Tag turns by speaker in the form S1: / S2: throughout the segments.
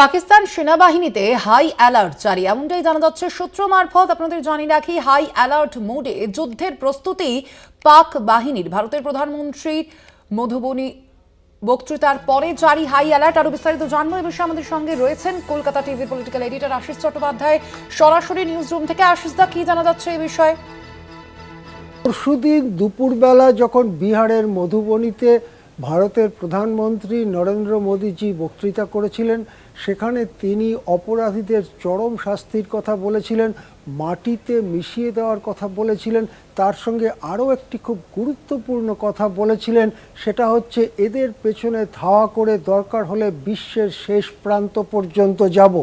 S1: পাকিস্তান সেনাবাহিনীতে high alert জারি। এমনটাই জানা যাচ্ছে সূত্র মারফত। আপনাদের জানিয়ে রাখি হাই অ্যালার্ট মোডে যুদ্ধের প্রস্তুতি পাক বাহিনীর। ভারতের প্রধানমন্ত্রীর মধুবনী বক্তৃতার পরে জারি হাই অ্যালার্ট আরও বিস্তারিত জানব এ বিষয়ে আমাদের সঙ্গে রয়েছেন কলকাতা টিভির পলিটিক্যাল এডিটর আশিস চট্টোপাধ্যায়। সরাসরি নিউজ রুম থেকে। আশিস দা, কি জানা যাচ্ছে এই বিষয়ে?
S2: পরশুদিন দুপুরবেলা যখন বিহারের মধুবনীতে ভারতের প্রধানমন্ত্রী নরেন্দ্র মোদীজি বক্তৃতা করেছিলেন। সেখানে তিনি অপরাধীদের চরম শাস্তির কথা বলেছিলেন। মাটিতে মিশিয়ে দেওয়ার কথা বলেছিলেন, তার সঙ্গে আরও একটি খুব গুরুত্বপূর্ণ কথা বলেছিলেন, সেটা হচ্ছে এদের পেছনে ধাওয়া করে দরকার হলে বিশ্বের শেষ প্রান্ত পর্যন্ত যাব।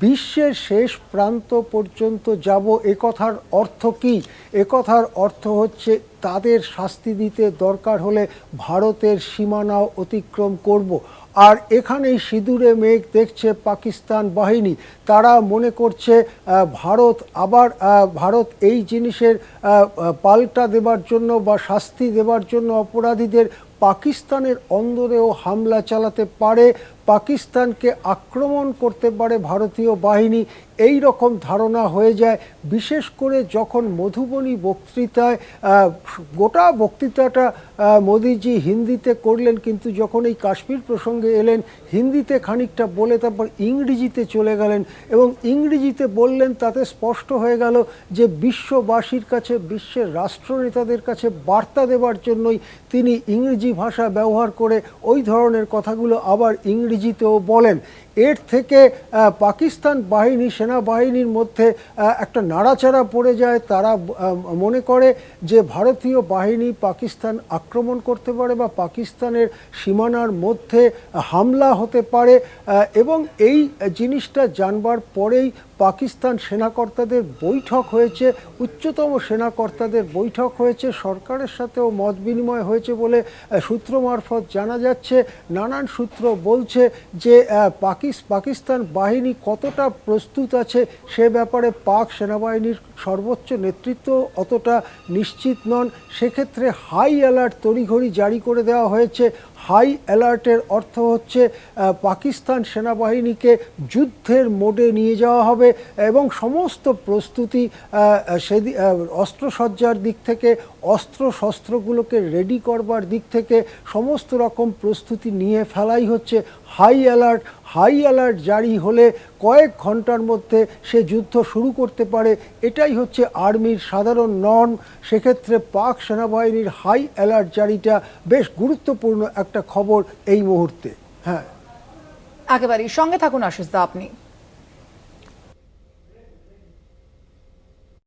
S2: বিশ্বের শেষ প্রান্ত পর্যন্ত যাব এ কথার অর্থ কী? এ কথার অর্থ হচ্ছে তাদের শাস্তি দিতে দরকার হলে ভারতের সীমানাও অতিক্রম করব। আর এখানেই সিঁদুরে মেঘ দেখছে পাকিস্তান বাহিনী। তারা মনে করছে ভারত আবার ভারত এই জিনিসের পাল্টা দেবার জন্য বা শাস্তি দেবার জন্য অপরাধীদের পাকিস্তানের অন্দরেও হামলা চালাতে পারে, পাকিস্তানকে আক্রমণ করতে পারে ভারতীয় বাহিনী, এই রকম ধারণা হয়ে যায়। বিশেষ করে যখন মধুবনী বক্তৃতায় গোটা বক্তৃতাটা মোদিজি হিন্দিতে করলেন, কিন্তু যখন এই কাশ্মীর প্রসঙ্গে এলেন, হিন্দিতে খানিকটা বলে তারপর ইংরেজিতে চলে গেলেন এবং ইংরেজিতে বললেন, তাতে স্পষ্ট হয়ে গেল যে বিশ্ববাসীর কাছে, বিশ্বের রাষ্ট্রনেতাদের কাছে বার্তা দেওয়ার জন্যই তিনি ইংরেজি ভাষা ব্যবহার করে ওই ধরনের কথাগুলো আবার ইংরেজিতেও বলেন। এর থেকে পাকিস্তান বাহিনী সেনাবাহিনীর মধ্যে একটা নাড়াচাড়া পড়ে যায়। তারা মনে করে যে ভারতীয় বাহিনী পাকিস্তান আক্রমণ করতে পারে বা পাকিস্তানের সীমানার মধ্যে হামলা হতে পারে এবং এই জিনিসটা জানবার পরেই পাকিস্তান সেনাকর্তাদের বৈঠক হয়েছে উচ্চতম সেনাকর্তাদের বৈঠক হয়েছে সরকারের সাথেও মত বিনিময় হয়েছে বলে সূত্র মারফত জানা যাচ্ছে। নানান সূত্র বলছে যে আহ, পাকিস পাকিস্তান বাহিনী কতটা প্রস্তুত আছে সে ব্যাপারে পাক সেনাবাহিনীর সর্বোচ্চ নেতৃত্ব অতটা নিশ্চিত নন। সেক্ষেত্রে হাই অ্যালার্ট তড়িঘড়ি জারি করে দেওয়া হয়েছে। হাই অ্যালার্টের অর্থ হচ্ছে পাকিস্তান সেনাবাহিনীকে যুদ্ধের মোডে নিয়ে যাওয়া হবে এবং সমস্ত প্রস্তুতি সেদি অস্ত্রসজ্জার দিক থেকে অস্ত্র শস্ত্রগুলোকে রেডি করবার দিক থেকে সমস্ত রকম প্রস্তুতি নিয়ে ফেলাই হচ্ছে। হাই অ্যালার্ট হাই অ্যালার্ট জারি হলে কয়েক ঘণ্টার মধ্যে সে যুদ্ধ শুরু করতে পারে। এটাই হচ্ছে আর্মির সাধারণ নর্ম সেক্ষেত্রে পাক সেনাবাহিনীর হাই অ্যালার্ট জারিটা বেশ গুরুত্বপূর্ণ একটা খবর এই মুহূর্তে। হ্যাঁ।
S1: একেবারেই। সঙ্গে থাকুন আশিস দা, আপনি।